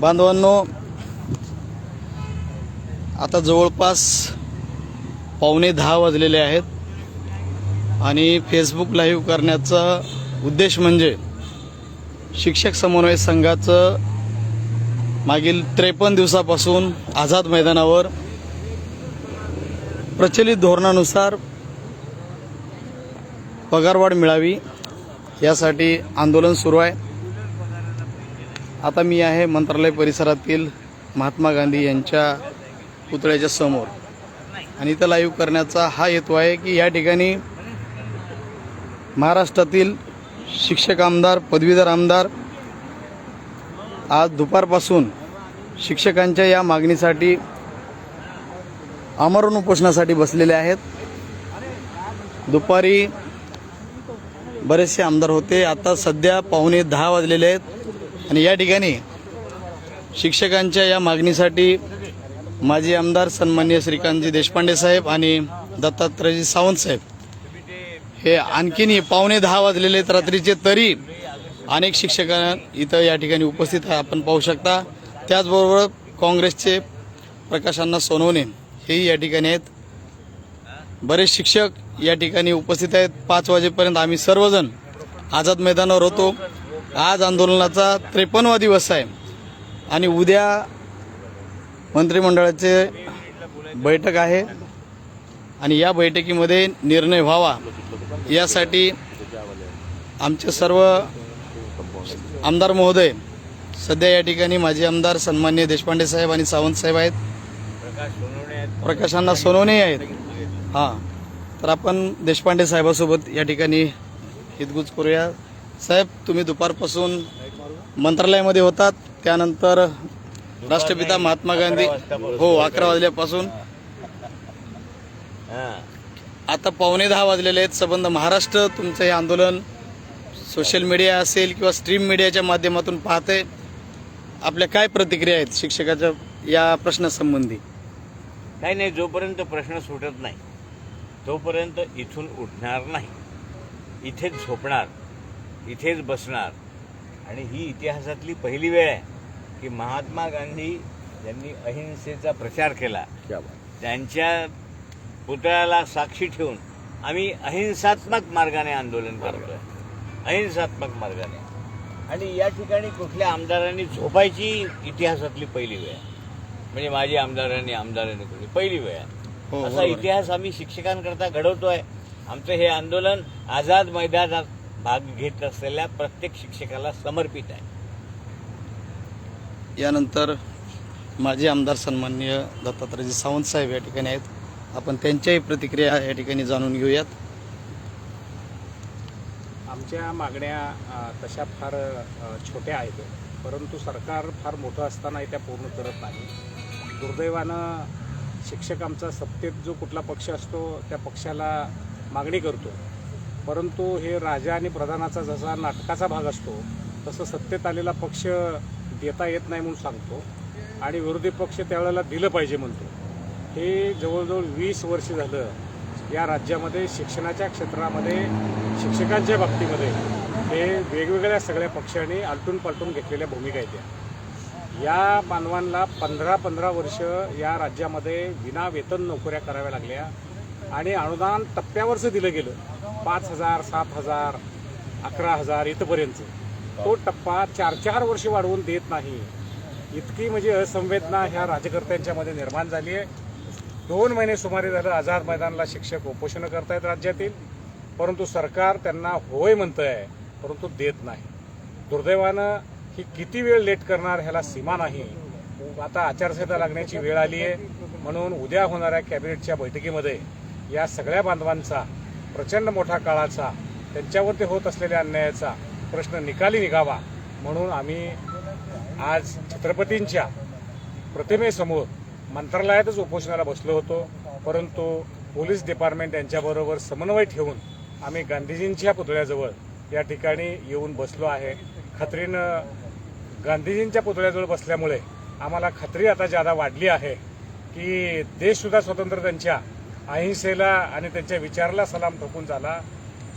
बांधवांनो आता जवळपास पावणे दहा वाजलेले आहेत आणि फेसबुक लाईव्ह करण्याचा उद्देश म्हणजे शिक्षक समन्वय संघाचं मागील त्रेपन्न दिवसापासून आझाद मैदानावर प्रचलित धोरणानुसार पगारवाढ मिळावी यासाठी आंदोलन सुरू आहे. आता मी आहे मंत्रालय परिसरातील महात्मा गांधी यांच्या पुतळ्याच्या समोर. आणि इथं लाईव्ह करण्याचा हा हेतू आहे की या ठिकाणी महाराष्ट्रातील शिक्षक आमदार पदवीधर आमदार आज दुपारपासून शिक्षकांच्या या मागणीसाठी आमरण उपोषणासाठी बसलेले आहेत. दुपारी बरेचसे आमदार होते. आता सध्या पाहुणे दहा वाजलेले आहेत. आणि या ठिकाणी शिक्षकांच्या या मागणीसाठी माजी आमदार सन्मान्य श्रीकांतजी देशपांडे साहेब आणि दत्तात्रयजी सावंत साहेब. हे आणखीनही पावणे दहा वाजलेले आहेत रात्रीचे तरी अनेक शिक्षकांना इथं या ठिकाणी उपस्थित आहे आपण पाहू शकता त्याचबरोबर काँग्रेसचे प्रकाशांना सोनवणे हेही या ठिकाणी आहेत. बरेच शिक्षक या ठिकाणी उपस्थित आहेत. पाच वाजेपर्यंत आम्ही सर्वजण आझाद मैदानावर होतो. आज आंदोलनाचा त्रेपन्नवा दिवस आहे. आणि उद्या मंत्रिमंडळाचे बैठक आहे. आणि या बैठकीमध्ये निर्णय व्हावा यासाठी आमचे सर्व आमदार महोदय सध्या या ठिकाणी माजी आमदार सन्मान्य देशपांडे साहेब आणि सावंत साहेब आहेत. प्रकाशांना सोनवणे आहेत. हां. तर आपण देशपांडे साहेबासोबत या ठिकाणी हितगुज करूया. साहेब तुम्ही दुपारपासून मंत्रालयामध्ये होतात. त्यानंतर राष्ट्रपिता महात्मा गांधी हो अकरा वाजल्यापासून. आता पावणे दहा वाजलेले आहेत. संबंध महाराष्ट्र तुमचं हे आंदोलन सोशल मीडिया असेल किंवा स्ट्रीम मीडियाच्या माध्यमातून पाहते. आपल्या काय प्रतिक्रिया आहेत शिक्षकाच्या या प्रश्नासंबंधी? काही नाही जोपर्यंत प्रश्न सुटत नाही तोपर्यंत इथून उठणार नाही. इथेच झोपणार. इथेच बसणार. आणि ही इतिहासातली पहिली वेळ आहे की महात्मा गांधी यांनी अहिंसेचा प्रचार केला. त्यांच्या पुतळ्याला साक्षी ठेवून आम्ही अहिंसात्मक मार्गाने आंदोलन करतोय. अहिंसात्मक मार्गाने. आणि या ठिकाणी कुठल्या आमदारांनी झोपायची इतिहासातली पहिली वेळ. आहे म्हणजे माझी आमदारांनी आमदारांनी कुठली पहिली वेळ. आहे हो, असा. इतिहास आम्ही शिक्षकांकरता घडवतोय. आमचं हे आंदोलन आझाद मैदानात भाग घेत असलेल्या प्रत्येक शिक्षकाला समर्पित आहे. यानंतर माजी आमदार सन्मान्य दत्तात्रयजी सावंत साहेब या ठिकाणी आहेत. आपण त्यांच्याही प्रतिक्रिया या ठिकाणी जाणून घेऊयात. आमच्या मागण्या तशा फार छोट्या आहेत. परंतु सरकार फार मोठं असतानाही त्या पूर्ण करत नाही. दुर्दैवानं शिक्षक आमचा सत्तेत जो कुठला पक्ष असतो त्या पक्षाला मागणी करतो. परंतु हे राजा आणि प्रधानाचा जसा नाटकाचा भाग असतो तसं सत्तेत आलेला पक्ष देता येत नाही म्हणून सांगतो. आणि विरोधी पक्ष त्यावेळेला दिलं पाहिजे म्हणतो. हे जवळजवळ वीस वर्ष झालं या राज्यामध्ये शिक्षणाच्या क्षेत्रामध्ये शिक्षकांच्या बाबतीमध्ये हे वेगवेगळ्या सगळ्या पक्षांनी आलटून पालटून घेतलेल्या भूमिका आहेत त्या. या मानवांना पंधरा पंधरा वर्ष या राज्यामध्ये विना वेतन नोकऱ्या कराव्या लागल्या. आणि अनुदान टप्प्यावरचं दिलं गेलं. पाच हजार सात हजार अकरा हजार इथपर्यंत. तो टप्पा चार चार वर्ष वाढवून देत नाही. इतकी म्हणजे असंवेदना ह्या राजकर्त्यांच्यामध्ये निर्माण झाली आहे. दोन महिने सुमारे झालं आझाद मैदानला शिक्षक उपोषणं करतायत राज्यातील. परंतु सरकार त्यांना होय म्हणतंय परंतु देत नाही. दुर्दैवानं ही किती वेळ लेट करणार ह्याला सीमा नाही. आता आचारसंहिता लागण्याची वेळ आली आहे. म्हणून उद्या होणाऱ्या कॅबिनेटच्या बैठकीमध्ये या सगळ्या बांधवांचा प्रचंड मोठा काळाचा त्यांच्यावरती होत असलेल्या अन्यायाचा प्रश्न निकाली निघावा म्हणून आम्ही आज छत्रपतींच्या प्रतिमेसमोर मंत्रालयातच उपोषणाला बसलो होतो. परंतु पोलीस डिपार्टमेंट यांच्याबरोबर समन्वय ठेवून आम्ही गांधीजींच्या पुतळ्याजवळ या ठिकाणी येऊन बसलो आहे. खात्रीनं गांधीजींच्या पुतळ्याजवळ बसल्यामुळे आम्हाला खात्री आता जादा वाढली आहे की देशसुद्धा स्वतंत्र त्यांच्या अहिंसेला आणि त्यांच्या विचाराला सलाम ठोकून झाला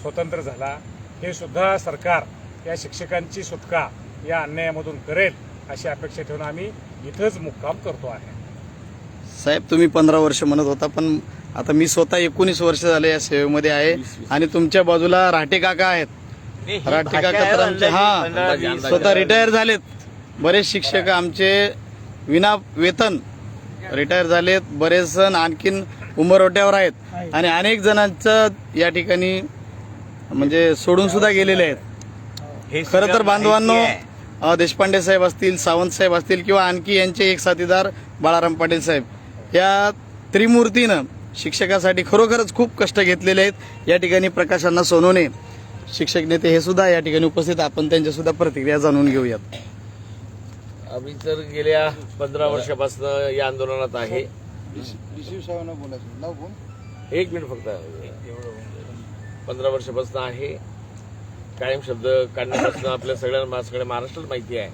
स्वतंत्र झाला. हे सुद्धा सरकार या शिक्षकांची सुटका या अन्यायामधून करेल अशी अपेक्षा ठेवून आम्ही इथंच मुक्काम करतो आहे. साहेब तुम्ही पंधरा वर्ष म्हणत होता पण आता मी स्वतः एकोणीस वर्ष झाले या सेवेमध्ये आहे आणि तुमच्या बाजूला राठे काका आहेत. राठे काका तर आमचे हा स्वतः रिटायर झालेत. बरेच शिक्षक आमचे विना वेतन रिटायर झालेत. बरेच जण आणखीन उमरवट्यावर आहेत. आणि अनेक जणांचं या ठिकाणी म्हणजे सोडून सुद्धा गेलेले आहेत. हे खरं तर बांधवांनो देशपांडे साहेब असतील सावंत साहेब असतील किंवा आणखी यांचे एक साथीदार बाळाराम पाटील साहेब. या त्रिमूर्तीनं शिक्षकासाठी खरोखरच खूप कष्ट घेतलेले आहेत. या ठिकाणी प्रकाशांना सोनवणे शिक्षक नेते हे सुद्धा या ठिकाणी उपस्थित आपण त्यांच्या सुद्धा प्रतिक्रिया जाणून घेऊयात. आम्ही तर गेल्या पंधरा वर्षापासून या आंदोलनात आहे. एक मिनिट फक्त. पंधरा वर्षापासून आहे. कायम शब्द काढण्यापासून आपल्या सगळ्यांना सगळ्या महाराष्ट्राला माहिती आहे.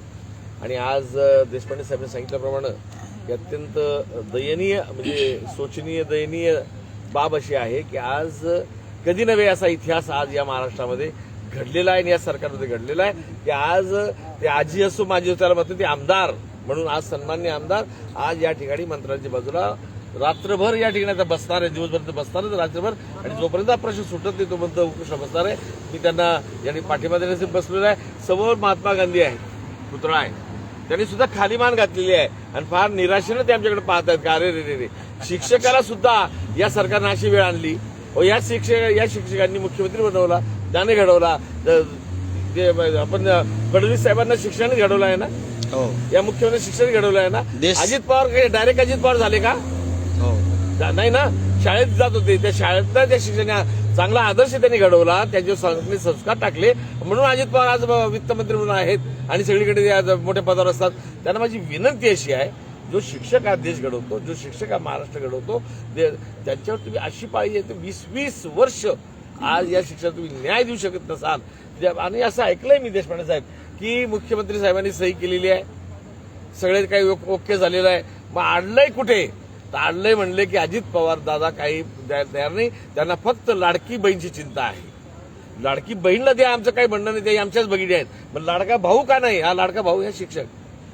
आणि आज देशपांडे साहेबांनी सांगितल्याप्रमाणे अत्यंत दयनीय म्हणजे शोचनीय दयनीय बाब अशी आहे की आज कधी नव्हे असा इतिहास आज या महाराष्ट्रामध्ये घडलेला आहे आणि या सरकारमध्ये घडलेला आहे. की आज ते आजी असो माझी असो त्याला म्हणतो ते आमदार. म्हणून आज सन्मान्य आमदार आज या ठिकाणी मंत्र्यांच्या बाजूला रात्रभर या ठिकाणी आता बसणार आहे. दिवसभर तर बसणारच रात्रभर. आणि जोपर्यंत हा प्रश्न सुटत नाही तोपर्यंत उपोषण बसणार आहे. मी त्यांना यांनी पाठिंबा देण्यासाठी बसलेलो आहे. समोर महात्मा गांधी आहे पुतळा आहे. त्यांनी सुद्धा खाली मान घातलेली आहे. आणि फार निराशेनं ते आमच्याकडे पाहत आहेत. का अरे रे रे रे? शिक्षकाला सुद्धा या सरकारनं अशी वेळ आणली. व या शिक्षक या शिक्षकांनी मुख्यमंत्री बनवला. त्याने घडवला. जे आपण फडणवीस साहेबांना शिक्षण घडवलं आहे ना? हो. या मुख्यमंत्री शिक्षण घडवलं आहे ना? देश- अजित पवार डायरेक्ट अजित पवार झाले का? हो. जा- नाही ना? शाळेत जात होते. त्या शाळेतला त्या शिक्षणा चांगला आदर्श त्यांनी घडवला. त्याचे संस्कार टाकले. म्हणून अजित पवार आज वित्तमंत्री म्हणून आहेत आणि सगळीकडे ते आज मोठ्या पदावर असतात. त्यांना माझी विनंती अशी आहे जो शिक्षक हा देश घडवतो जो शिक्षक हा महाराष्ट्र घडवतो ते- त्यांच्यावर तुम्ही अशी पाहिजे तर वीस वीस वर्ष आज या शिक्षणात तुम्ही न्याय देऊ शकत नसाल. आणि असं ऐकलंय मी देशपांडे साहेब की मुख्यमंत्री साहेबांनी सही केलेली आहे. सगळे काही ओक- झालेलं आहे. मग आणलंय कुठे? तर आणलंय म्हणले की अजित पवार दादा काही तयार नाही. त्यांना फक्त लाडकी बहीणची चिंता आहे. लाडकी बहीणला द्या आमचं काही म्हणणं नाही ते आमच्याच बघिडी आहेत. पण लाडका भाऊ का नाही? हा लाडका भाऊ हे शिक्षक.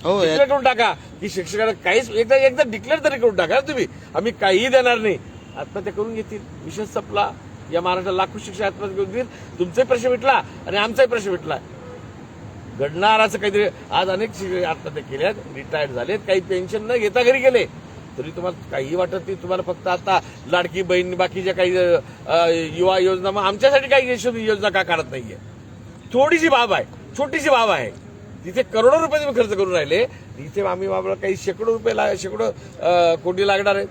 हो डिक्लेअर करून टाका. की शिक्षकाला काहीच एकदा एकदा डिक्लेअर तरी करून टाका तुम्ही. आम्ही काहीही देणार नाही. आत्महत्या करून घेतील. विषय संपला. या महाराष्ट्रात लाखो शिक्षा आत्महत्या करून देतील तुमचाही प्रश्न मिटला आणि आमचाही प्रश्न मिटला. घडणार असं काहीतरी आज अनेक शिक्षक आत्महत्या केल्यात रिटायर्ड झालेत काही पेन्शन न घेता घरी गेले. तरी तुम्हाला काही वाटत नाही तुम्हाला फक्त आता लाडकी बहीण बाकीच्या काही युवा योजना मग आमच्यासाठी काही यशस्वी योजना का काढत नाहीये? थोडीशी बाब आहे छोटीशी बाब आहे. तिथे करोडो रुपये तुम्ही खर्च करून राहिले. तिथे आम्ही बाबाला काही शेकडो रुपये ला- शेकडो कोटी लागणार आहेत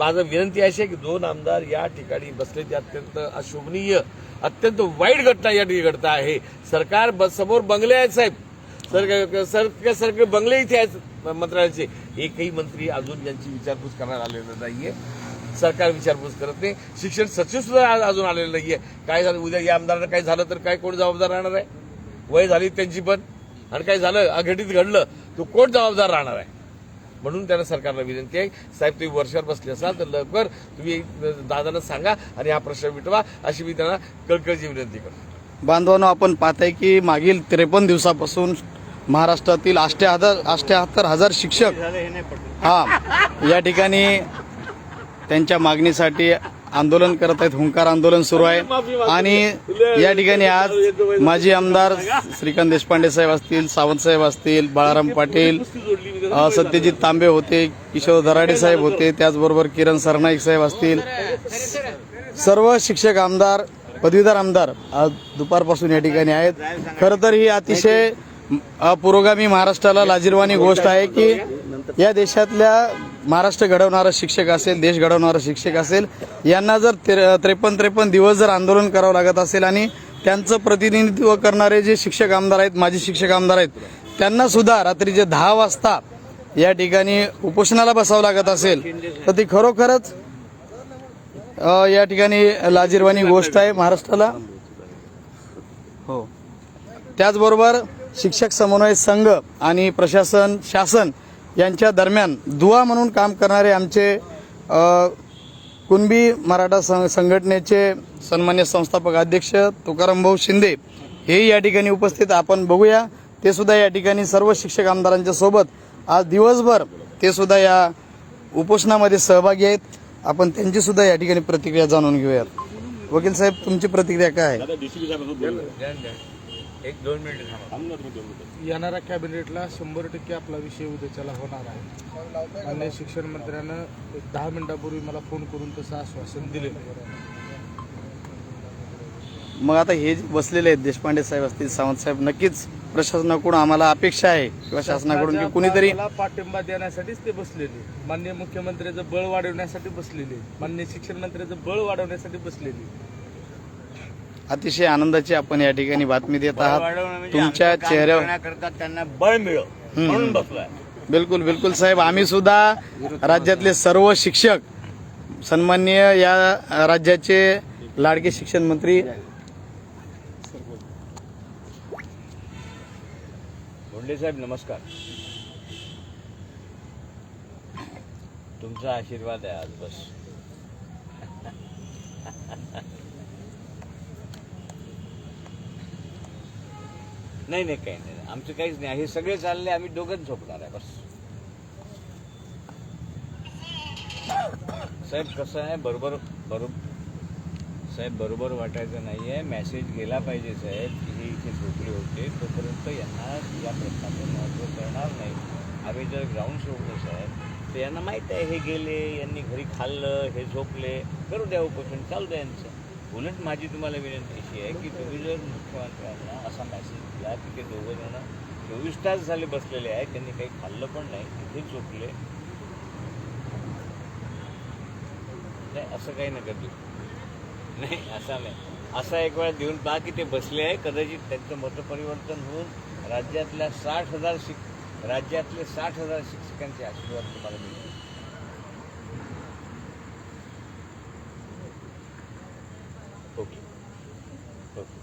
माझं विनंती अशी आहे की दोन आमदार या ठिकाणी बसले ते अत्यंत अशोभनीय अत्यंत वाईट घटना या ठिकाणी घडत आहे. सरकार समोर बंगले आहेत साहेब. सर सर सर बंगले इथे आहेत मंत्रालयाचे. एकही मंत्री अजून यांची विचारपूस करण्यात आलेला नाहीये. सरकार विचारपूस करत नाही. शिक्षण सचिव सुद्धा अजून आलेलं नाहीये. काय झालं? उद्या या आमदारांना काय झालं तर काय? कोण जबाबदार राहणार आहे? वय झाली त्यांची पण. आणि काय झालं? अघटित घडलं. तो कोण जबाबदार राहणार आहे? म्हणून त्यांना सरकारला विनंती आहे. साहेब तुम्ही वर्षावर बसले असाल तर लवकर तुम्ही दादांना सांगा आणि हा प्रश्न मिटवा अशी मी त्यांना कळकळची विनंती करतो. बांधवांनो आपण पाहताय की मागील त्रेपन्न दिवसापासून महाराष्ट्रातील अष्ट्याहत्तर अष्ट्याहत्तर हजार शिक्षक हा या ठिकाणी त्यांच्या मागणीसाठी आंदोलन करत आहेत हुंकार आंदोलन सुरू आहे. आणि या ठिकाणी आज माजी आमदार श्रीकांत देशपांडे साहेब असतील सावंत साहेब असतील बाळाराम पाटील सत्यजित तांबे होते किशोर दराडे साहेब होते त्याचबरोबर किरण सरनाईक साहेब असतील. सर्व शिक्षक आमदार पदवीधर आमदार आज दुपारपासून या ठिकाणी आहेत. खरं तर ही अतिशय पुरोगामी महाराष्ट्राला लाजीरवाणी गोष्ट आहे की या देशातल्या महाराष्ट्र घडवणारा शिक्षक असेल देश घडवणारा शिक्षक असेल यांना जर त्रे- त्रेपन्न त्रेपन्न दिवस जर आंदोलन करावं लागत असेल आणि त्यांचं प्रतिनिधित्व करणारे जे शिक्षक आमदार आहेत माजी शिक्षक आमदार आहेत त्यांना सुद्धा रात्रीचे दहा वाजता या ठिकाणी उपोषणाला बसावं लागत असेल तर ती खरोखरच या ठिकाणी लाजीरवाणी गोष्ट आहे महाराष्ट्राला. हो. त्याचबरोबर शिक्षक समन्वय संघ आणि प्रशासन शासन यांच्या दरम्यान दुवा म्हणून काम करणारे आमचे कुणबी मराठा सं- संघटनेचे सन्मान्य संस्थापक अध्यक्ष तुकाराम भाऊ शिंदे हे या ठिकाणी उपस्थित. आपण बघूया ते सुद्धा या ठिकाणी सर्व शिक्षक आमदारांच्या सोबत. आज दिवसभर ते सुद्धा या उपोषणामध्ये सहभागी आहेत. आपण त्यांची सुद्धा या ठिकाणी प्रतिक्रिया जाणून घेऊयात. वकील साहेब तुमची प्रतिक्रिया काय आहे? एक दोन मिनिटं थांबा. येणाऱ्या कॅबिनेटला शंभर टक्के आपला विषय उद्याच्याला होणार आहे. मान्य शिक्षण मंत्र्यानं एक दहा मिनिटापूर्वी मला फोन करून तसं आश्वासन दिले मग आता हे जे बसलेले आहेत देशपांडे साहेब असतील सावंत साहेब नक्कीच प्रशासनाकडून आम्हाला अपेक्षा आहे किंवा शासनाकडून की कुणीतरी मला पाठिंबा देण्यासाठीच ते बसलेले मान्य मुख्यमंत्र्याचं बळ वाढवण्यासाठी बसलेले मान्य शिक्षण मंत्र्याचं बळ वाढवण्यासाठी बसलेले अतिशय आनंदाची आपण या ठिकाणी बातमी देत आहात. म्हणजे तुमच्या चेहऱ्यावर त्यांना बळ मिळो म्हणून बसलोय. बिलकुल बिलकुल साहेब. आम्ही सुद्धा राज्यातले सर्व शिक्षक सन्माननीय या राज्याचे लाडके शिक्षण मंत्री भोंडे साहेब नमस्कार. तुमचा आशीर्वाद आहे आज बस. नाही नाही काही नाही. आमचं काहीच नाही. हे सगळे चालले आम्ही दोघंच झोपणार आहे बस. साहेब कसं आहे? बरोबर बरोबर साहेब बरोबर वाटायचं नाही आहे मेसेज गेला पाहिजे साहेब की हे इथे झोपले होते. तोपर्यंत यांना या प्रश्नाचं महत्त्व करणार नाही. आम्ही जर ग्राउंड सोडलो साहेब तर यांना माहीत आहे हे गेले यांनी घरी खाल्लं हे झोपले. करू द्या उपोषण चालू द्या यांचं. उलट माझी तुम्हाला विनंती अशी आहे की तुम्ही जर मुख्यमंत्र्यांना असा मेसेज दिला की ते दोघं जण चोवीस तास झाले बसलेले आहेत त्यांनी काही खाल्लं पण नाही तिथे झोपले. नाही असं काही नका देऊ. नाही असा नाही. असा एक वेळा देऊन पहा की ते बसले आहे कदाचित त्यांचं मतपरिवर्तन होऊन राज्यातल्या साठ हजार शिक राज्यातले साठ हजार शिक्षकांचे आशीर्वाद तुम्हाला मिळतील. ओके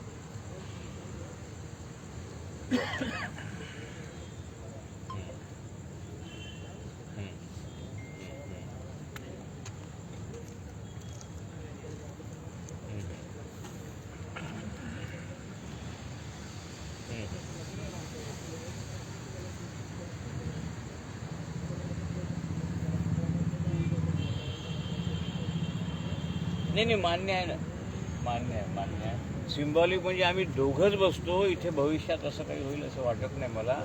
नाही नाही मान्य आहे ना मान्य आहे मान्य आहे सिम्बॉलिक म्हणजे आम्ही दोघंच बसतो इथे भविष्यात असं काही होईल असं वाटत नाही मला.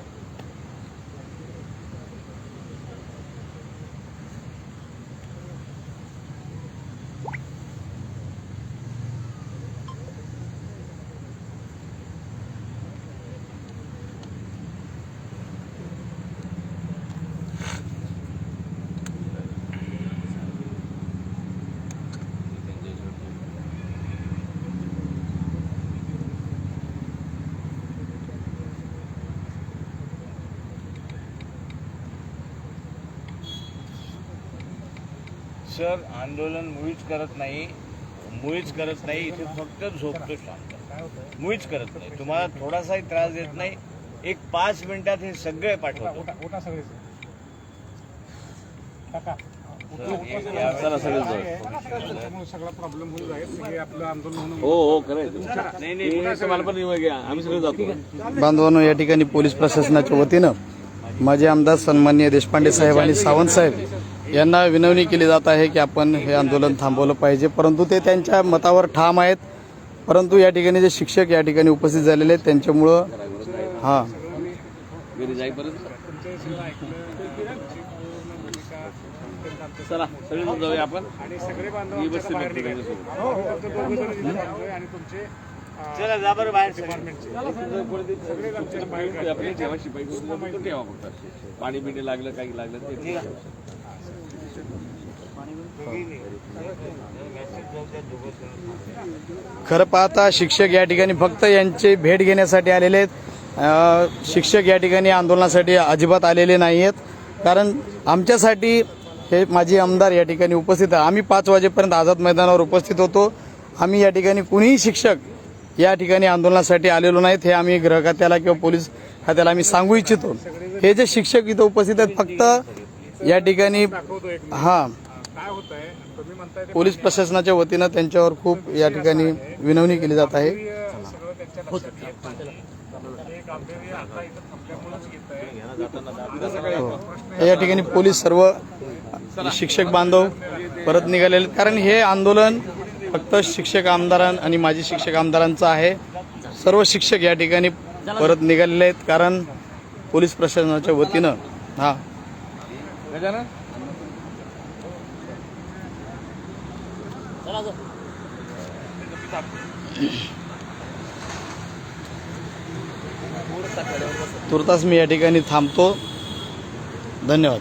सर आंदोलन मुळीच करत नाही. मुळीच करत नाही इथे फक्त झोपतो शांत. मुळीच करत नाही. तुम्हाला थोडासाही त्रास देत नाही. एक पाच मिनिटात हे सगळे पाठवतो. ओटा सगळे. काका सर, एक यावेळेस- त्याच्यामुळे सगळा प्रॉब्लेम होऊन जाईल. सगळे आपलं आंदोलन होणं हो हो खरं नाही नाही मला पण आम्ही सगळे जातो. बांधवांनो या ठिकाणी पोलीस प्रशासनाच्या वतीनं माजी आमदार सन्माननीय देशपांडे साहेब आणि सावंत साहेब यांना विनवणी केली जात आहे की आपण हे आंदोलन थांबवलं पाहिजे. परंतु ते त्यांच्या मतावर ठाम आहेत. परंतु या ठिकाणी जे शिक्षक या ठिकाणी उपस्थित झालेले आहेत त्यांच्यामुळं हां. चला सगळे जाऊया आपण. आणि सगळे तुमचे चला जा बरं बाहेर. ठेवा तो ठेवा फक्त. पाणी बिणी लागलं काही लागलं ते. खरं पाहता शिक्षक या ठिकाणी फक्त यांची भेट घेण्यासाठी आलेले आहेत. शिक्षक या ठिकाणी आंदोलनासाठी अजिबात आलेले नाही आहेत. कारण आमच्यासाठी हे माजी आमदार या ठिकाणी उपस्थित आहे आम्ही पाच वाजेपर्यंत आझाद मैदानावर उपस्थित होतो. आम्ही या ठिकाणी कुणीही शिक्षक या ठिकाणी आंदोलनासाठी आलेलो नाहीत. हे आम्ही गृह खात्याला किंवा पोलीस खात्याला आम्ही सांगू इच्छितो. हे जे शिक्षक इथं उपस्थित आहेत फक्त या ठिकाणी हां. काय होत आहे तुम्ही म्हणताय ते पोलीस प्रशासनाच्या वतीनं त्यांच्यावर खूप या ठिकाणी विनवणी केली जात आहे. हे हो. या ठिकाणी पोलीस सर्व शिक्षक बांधव परत निघालेले आहेत. कारण हे आंदोलन फक्त शिक्षक आमदारां आणि माजी शिक्षक आमदारांचं आहे. सर्व शिक्षक या ठिकाणी परत निघालेले आहेत. कारण पोलीस प्रशासनाच्या वतीनं हा. तुर्तास मी या ठिकाणी थांबतो. धन्यवाद.